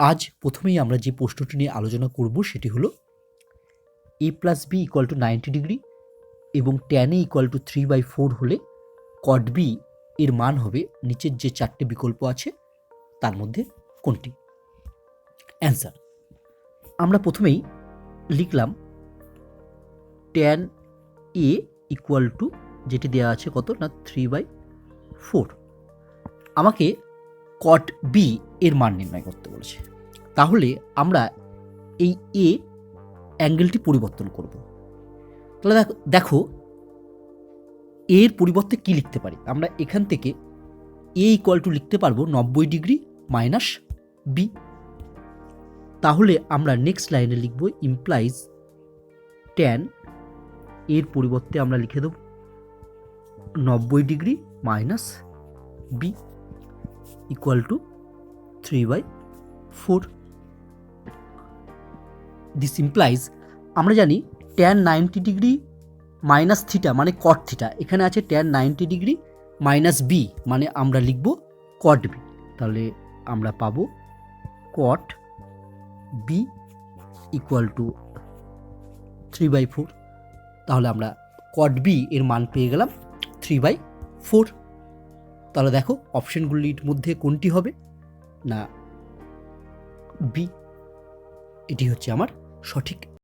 আজ প্রথমেই আমরা যে প্রশ্নটি নিয়ে আলোচনা করব সেটি হলো A plus B equal to ninety degree এবং tan A equal to three by four হলে কট বি এর মান হবে নিচের যে চারটে বিকল্প আছে তার মধ্যে কোনটি? অ্যান্সার আমরা প্রথমেই লিখলাম ট্যান এ ইকুয়াল টু যেটি দেওয়া আছে কত? না থ্রি বাই ফোর আমাকে কট বি এর মান নির্ণয় করতে বলেছে। তাহলে আমরা এই এ অ্যাঙ্গেলটি পরিবর্তন করব। তাহলে দেখো দেখো, এর পরিবর্তে কি লিখতে পারি? আমরা এখান থেকে এ ইকুয়াল টু লিখতে পারব নব্বই ডিগ্রি মাইনাস বি তাহলে আমরা নেক্সট লাইনে লিখব ইমপ্লাইজ ট্যান এর পরিবর্তে আমরা লিখে দেব নব্বই degree minus B equal to three by four this implies আমরা জানি tan ninety degree minus theta মানে কট থিটা এখানে আছে tan ninety degree minus B মানে আমরা লিখব কট বি তাহলে আমরা পাবো cot B equal to three by four তাহলে আমরা কট বি এর মান পেয়ে গেলাম থ্রি বাই ফোর তাহলে দেখো অপশনগুলির মধ্যে কোনটি হবে? না বি এটি হচ্ছে আমার সঠিক